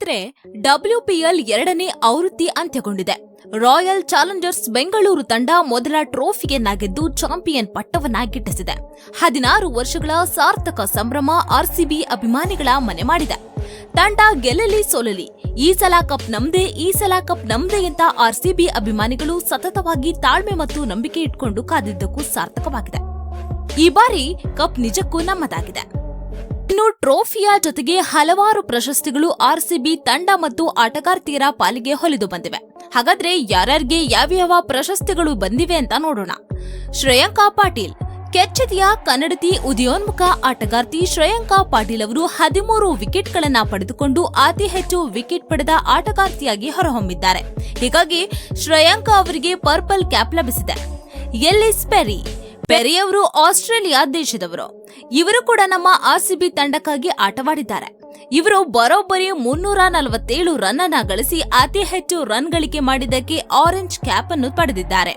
ಸ್ನೇಹಿತರೆ ಡಬ್ಲ್ಯೂಪಿಎಲ್ ಎರಡನೇ ಆವೃತ್ತಿ ಅಂತ್ಯಗೊಂಡಿದೆ. ರಾಯಲ್ ಚಾಲೆಂಜರ್ಸ್ ಬೆಂಗಳೂರು ತಂಡ ಮೊದಲ ಟ್ರೋಫಿಯನ್ನ ಗೆದ್ದು ಚಾಂಪಿಯನ್ ಪಟ್ಟವನ್ನ ಗಿಟ್ಟಿಸಿದೆ ಹದಿನಾರು ವರ್ಷಗಳ ಸಾರ್ಥಕ ಸಂಭ್ರಮ ಆರ್ಸಿಬಿ ಅಭಿಮಾನಿಗಳ ಮನೆ ಮಾಡಿದೆ. ತಂಡ ಗೆಲ್ಲಲಿ ಸೋಲಲಿ, ಈ ಸಲ ಕಪ್ ನಮ್ದೇ, ಈ ಸಲ ಕಪ್ ನಮ್ದೇ ಅಂತ ಆರ್ಸಿಬಿ ಅಭಿಮಾನಿಗಳು ಸತತವಾಗಿ ತಾಳ್ಮೆ ಮತ್ತು ನಂಬಿಕೆ ಇಟ್ಕೊಂಡು ಕಾದಿದ್ದಕ್ಕೂ ಸಾರ್ಥಕವಾಗಿದೆ. ಈ ಬಾರಿ ಕಪ್ ನಿಜಕ್ಕೂ ನಮ್ಮದಾಗಿದೆ. ಇನ್ನು ಟ್ರೋಫಿಯ ಜೊತೆಗೆ ಹಲವಾರು ಪ್ರಶಸ್ತಿಗಳು ಆರ್ಸಿಬಿ ತಂಡ ಮತ್ತು ಆಟಗಾರ್ತಿಯರ ಪಾಲಿಗೆ ಹೊಲಿದು ಬಂದಿವೆ. ಹಾಗಾದ್ರೆ ಯಾರ್ಯಾರಿಗೆ ಯಾವ್ಯಾವ ಪ್ರಶಸ್ತಿಗಳು ಬಂದಿವೆ ಅಂತ ನೋಡೋಣ. ಶ್ರೇಯಾಂಕಾ ಪಾಟೀಲ್, ಕೆಚ್ಚೆದೆಯ ಕನ್ನಡತಿ ಉದಯೋನ್ಮುಖ ಆಟಗಾರ್ತಿ ಶ್ರೇಯಾಂಕಾ ಪಾಟೀಲ್ ಅವರು ಹದಿಮೂರು ವಿಕೆಟ್ಗಳನ್ನು ಪಡೆದುಕೊಂಡು ಅತಿ ಹೆಚ್ಚು ವಿಕೆಟ್ ಪಡೆದ ಆಟಗಾರ್ತಿಯಾಗಿ ಹೊರಹೊಮ್ಮಿದ್ದಾರೆ. ಹೀಗಾಗಿ ಶ್ರೇಯಾಂಕಾ ಅವರಿಗೆ ಪರ್ಪಲ್ ಕ್ಯಾಪ್ ಲಭಿಸಿದೆ. ಎಲ್ಲಿಸ್ ಪೆರಿ ಪೆರಿ ಅವರು ಆಸ್ಟ್ರೇಲಿಯಾ ದೇಶದವರು. ಇವರು ಕೂಡ ನಮ್ಮ ಆರ್ಸಿಬಿ ತಂಡಕ್ಕಾಗಿ ಆಟವಾಡಿದ್ದಾರೆ. ಇವರು ಬರೋಬ್ಬರಿ ಮುನ್ನೂರ ನಲವತ್ತೇಳು ರನ್ ಅನ್ನ ಗಳಿಸಿ ಅತಿ ಹೆಚ್ಚು ರನ್ ಗಳಿಕೆ ಮಾಡಿದ್ದಕ್ಕೆ ಆರೆಂಜ್ ಕ್ಯಾಪ್ ಅನ್ನು ಪಡೆದಿದ್ದಾರೆ.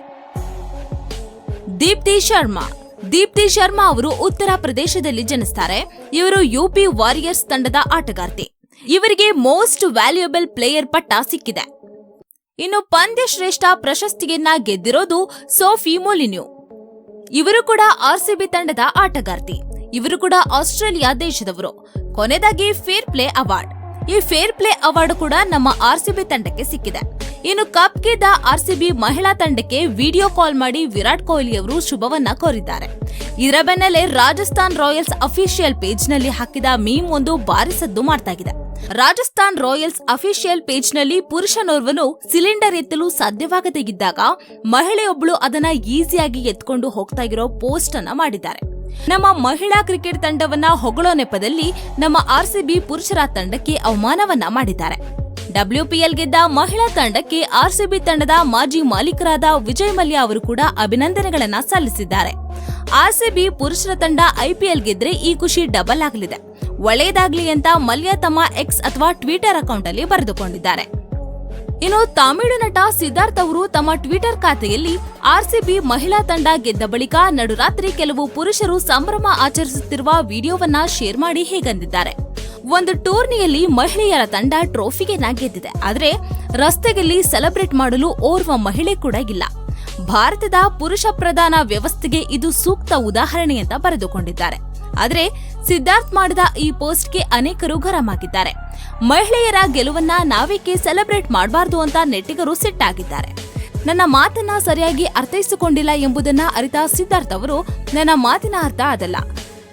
ದೀಪ್ತಿ ಶರ್ಮಾ. ದೀಪ್ತಿ ಶರ್ಮಾ ಅವರು ಉತ್ತರ ಪ್ರದೇಶದಲ್ಲಿ ಜನಿಸ್ತಾರೆ. ಇವರು ಯುಪಿ ವಾರಿಯರ್ಸ್ ತಂಡದ ಆಟಗಾರ್ತಿ. ಇವರಿಗೆ ಮೋಸ್ಟ್ ವ್ಯಾಲ್ಯೂಯಬಲ್ ಪ್ಲೇಯರ್ ಪಟ್ಟ ಸಿಕ್ಕಿದೆ. ಇನ್ನು ಪಂದ್ಯ ಶ್ರೇಷ್ಠ ಪ್ರಶಸ್ತಿಯನ್ನ ಗೆದ್ದಿರೋದು ಸೋಫಿ ಮೊಲಿನ್ಯೂ. ಇವರು ಕೂಡ ಆರ್ಸಿಬಿ ತಂಡದ ಆಟಗಾರ್ತಿ. ಇವರು ಕೂಡ ಆಸ್ಟ್ರೇಲಿಯಾ ದೇಶದವರು. ಕೊನೆದಾಗಿ ಫೇರ್ ಪ್ಲೇ ಅವಾರ್ಡ್ ಈ ಫೇರ್ ಪ್ಲೇ ಅವಾರ್ಡ್ ಕೂಡ ನಮ್ಮ ಆರ್ಸಿಬಿ ತಂಡಕ್ಕೆ ಸಿಕ್ಕಿದೆ. ಇನ್ನು ಕಪ್ ಗೆದ್ದ ಆರ್ಸಿಬಿ ಮಹಿಳಾ ತಂಡಕ್ಕೆ ವಿಡಿಯೋ ಕಾಲ್ ಮಾಡಿ ವಿರಾಟ್ ಕೊಹ್ಲಿ ಅವರು ಶುಭವನ್ನ ಕೋರಿದ್ದಾರೆ. ಇದರ ಬೆನ್ನಲ್ಲೇ ರಾಜಸ್ಥಾನ್ ರಾಯಲ್ಸ್ ಅಫಿಷಿಯಲ್ ಪೇಜ್ನಲ್ಲಿ ಹಾಕಿದ ಮೀಮ್ ಒಂದು ಭಾರಿ ಸದ್ದು ಮಾಡ್ತಾಗಿದೆ. ರಾಜಸ್ಥಾನ್ ರಾಯಲ್ಸ್ ಅಫಿಷಿಯಲ್ ಪೇಜ್ನಲ್ಲಿ ಪುರುಷನೋರ್ವನು ಸಿಲಿಂಡರ್ ಎತ್ತಲು ಸಾಧ್ಯವಾಗದೇ ಇದ್ದಾಗ ಮಹಿಳೆಯೊಬ್ಬಳು ಅದನ್ನ ಈಸಿಯಾಗಿ ಎತ್ಕೊಂಡು ಹೋಗ್ತಾ ಇರೋ ಪೋಸ್ಟ್ ಅನ್ನ ಮಾಡಿದ್ದಾರೆ. ನಮ್ಮ ಮಹಿಳಾ ಕ್ರಿಕೆಟ್ ತಂಡವನ್ನ ಹೊಗಳೋ ನೆಪದಲ್ಲಿ ನಮ್ಮ ಆರ್ಸಿಬಿ ಪುರುಷರ ತಂಡಕ್ಕೆ ಅವಮಾನವನ್ನ ಮಾಡಿದ್ದಾರೆ. ಡಬ್ಲ್ಯೂಪಿಎಲ್ ಗೆದ್ದ ಮಹಿಳಾ ತಂಡಕ್ಕೆ ಆರ್ಸಿಬಿ ತಂಡದ ಮಾಜಿ ಮಾಲೀಕರಾದ ವಿಜಯ್ ಮಲ್ಯ ಅವರು ಕೂಡ ಅಭಿನಂದನೆಗಳನ್ನ ಸಲ್ಲಿಸಿದ್ದಾರೆ. ಆರ್ಸಿಬಿ ಪುರುಷರ ತಂಡ ಐಪಿಎಲ್ ಗೆದ್ರೆ ಈ ಖುಷಿ ಡಬಲ್ ಆಗಲಿದೆ. ಒಳ್ಳೆಯದಾಗ್ಲಿ ಅಂತ ಮಲ್ಯ ತಮ್ಮ ಎಕ್ಸ್ ಅಥವಾ ಟ್ವಿಟರ್ ಅಕೌಂಟ್ ಅಲ್ಲಿ ಬರೆದುಕೊಂಡಿದ್ದಾರೆ. ಇನ್ನು ತಮಿಳು ನಟ ಸಿದ್ಧಾರ್ಥ್ ಅವರು ತಮ್ಮ ಟ್ವಿಟರ್ ಖಾತೆಯಲ್ಲಿ ಆರ್ಸಿಬಿ ಮಹಿಳಾ ತಂಡ ಗೆದ್ದ ಬಳಿಕ ನಡುರಾತ್ರಿ ಕೆಲವು ಪುರುಷರು ಸಂಭ್ರಮ ಆಚರಿಸುತ್ತಿರುವ ವಿಡಿಯೋವನ್ನ ಶೇರ್ ಮಾಡಿ ಹೀಗಂದಿದ್ದಾರೆ. ಒಂದು ಟೂರ್ನಿಯಲ್ಲಿ ಮಹಿಳೆಯರ ತಂಡ ಟ್ರೋಫಿಗೆ ಗೆದ್ದಿದೆ. ಆದರೆ ರಸ್ತೆಯಲ್ಲಿ ಸೆಲೆಬ್ರೇಟ್ ಮಾಡಲು ಓರ್ವ ಮಹಿಳೆ ಕೂಡ ಇಲ್ಲ. ಭಾರತದ ಪುರುಷ ಪ್ರಧಾನ ವ್ಯವಸ್ಥೆಗೆ ಇದು ಸೂಕ್ತ ಉದಾಹರಣೆ ಅಂತ ಬರೆದುಕೊಂಡಿದ್ದಾರೆ. ಆದ್ರೆ ಸಿದ್ಧಾರ್ಥ್ ಮಾಡಿದ ಈ ಪೋಸ್ಟ್ಗೆ ಅನೇಕರು ಗರಂ ಆಗಿದ್ದಾರೆ ಮಹಿಳೆಯರ ಗೆಲುವನ್ನ ನಾವೇಕೆ ಸೆಲೆಬ್ರೇಟ್ ಮಾಡಬಾರ್ದು ಅಂತ ನೆಟ್ಟಿಗರು ಸಿಟ್ಟಾಗಿದ್ದಾರೆ. ನನ್ನ ಮಾತನ್ನ ಸರಿಯಾಗಿ ಅರ್ಥೈಸಿಕೊಂಡಿಲ್ಲ ಎಂಬುದನ್ನ ಅರಿತ ಸಿದ್ಧಾರ್ಥ್ ಅವರು ನನ್ನ ಮಾತಿನ ಅರ್ಥ ಅದಲ್ಲ.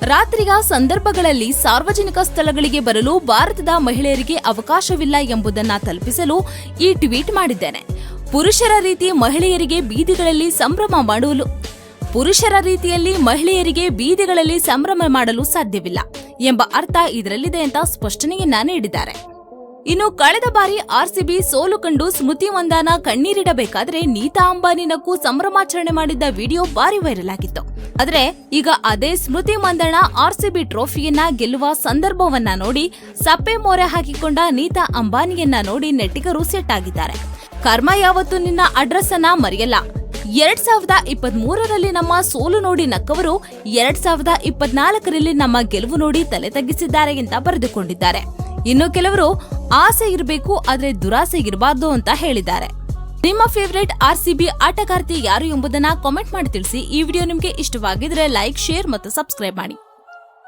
ರಾತ್ರಿಯ ಸಂದರ್ಭಗಳಲ್ಲಿ ಸಾರ್ವಜನಿಕ ಸ್ಥಳಗಳಿಗೆ ಬರಲು ಭಾರತದ ಮಹಿಳೆಯರಿಗೆ ಅವಕಾಶವಿಲ್ಲ ಎಂಬುದನ್ನ ತಲುಪಿಸಲು ಈ ಟ್ವೀಟ್ ಮಾಡಿದ್ದೇನೆ. ಪುರುಷರ ರೀತಿ ಮಹಿಳೆಯರಿಗೆ ಬೀದಿಗಳಲ್ಲಿ ಸಂಭ್ರಮ ಮಾಡಲು ಪುರುಷರ ರೀತಿಯಲ್ಲಿ ಮಹಿಳೆಯರಿಗೆ ಬೀದಿಗಳಲ್ಲಿ ಸಂಭ್ರಮ ಮಾಡಲು ಸಾಧ್ಯವಿಲ್ಲ ಎಂಬ ಅರ್ಥ ಇದರಲ್ಲಿದೆ ಅಂತ ಸ್ಪಷ್ಟನೆಯನ್ನ ನೀಡಿದ್ದಾರೆ. ಇನ್ನು ಕಳೆದ ಬಾರಿ ಆರ್ಸಿಬಿ ಸೋಲು ಕಂಡು ಸ್ಮೃತಿ ಮಂದಾನ ಕಣ್ಣೀರಿಡಬೇಕಾದ್ರೆ ನೀತಾ ಅಂಬಾನಿ ನಕ್ಕೂ ಸಂಭ್ರಮಾಚರಣೆ ಮಾಡಿದ್ದ ವಿಡಿಯೋ ಭಾರಿ ವೈರಲ್ ಆಗಿತ್ತು. ಆದರೆ ಈಗ ಅದೇ ಸ್ಮೃತಿ ಮಂದಣ ಆರ್ಸಿಬಿ ಟ್ರೋಫಿಯನ್ನ ಗೆಲ್ಲುವ ಸಂದರ್ಭವನ್ನ ನೋಡಿ ಸಪ್ಪೆ ಮೋರೆ ಹಾಕಿಕೊಂಡ ನೀತಾ ಅಂಬಾನಿಯನ್ನ ನೋಡಿ ನೆಟ್ಟಿಗರು ಸೆಟ್ ಆಗಿದ್ದಾರೆ. ಕರ್ಮ ಯಾವತ್ತು ನಿನ್ನ ಅಡ್ರೆಸ್ ಅನ್ನ ಮರೆಯಲ್ಲ. ಎರಡ್ ಸಾವಿರದ ಇಪ್ಪತ್ತ್ ಮೂರರಲ್ಲಿ ನಮ್ಮ ಸೋಲು ನೋಡಿ ನಕ್ಕವರು ಎರಡ್ ಸಾವಿರದ ಇಪ್ಪತ್ನಾಲ್ಕರಲ್ಲಿ ನಮ್ಮ ಗೆಲುವು ನೋಡಿ ತಲೆ ತಗ್ಗಿಸಿದ್ದಾರೆ ಅಂತ ಬರೆದುಕೊಂಡಿದ್ದಾರೆ. ಇನ್ನು ಕೆಲವರು ಆಸೆ ಇರಬೇಕು, ಆದ್ರೆ ದುರಾಸೆ ಇರಬಾರ್ದು ಅಂತ ಹೇಳಿದ್ದಾರೆ. ನಿಮ್ಮ ಫೇವರೇಟ್ ಆರ್ ಸಿ ಬಿ ಆಟಗಾರ್ತಿ ಯಾರು ಎಂಬುದನ್ನ ಕಾಮೆಂಟ್ ಮಾಡಿ ತಿಳಿಸಿ. ಈ ವಿಡಿಯೋ ನಿಮಗೆ ಇಷ್ಟವಾಗಿದ್ರೆ ಲೈಕ್ ಶೇರ್ ಮತ್ತು ಸಬ್ಸ್ಕ್ರೈಬ್ ಮಾಡಿ.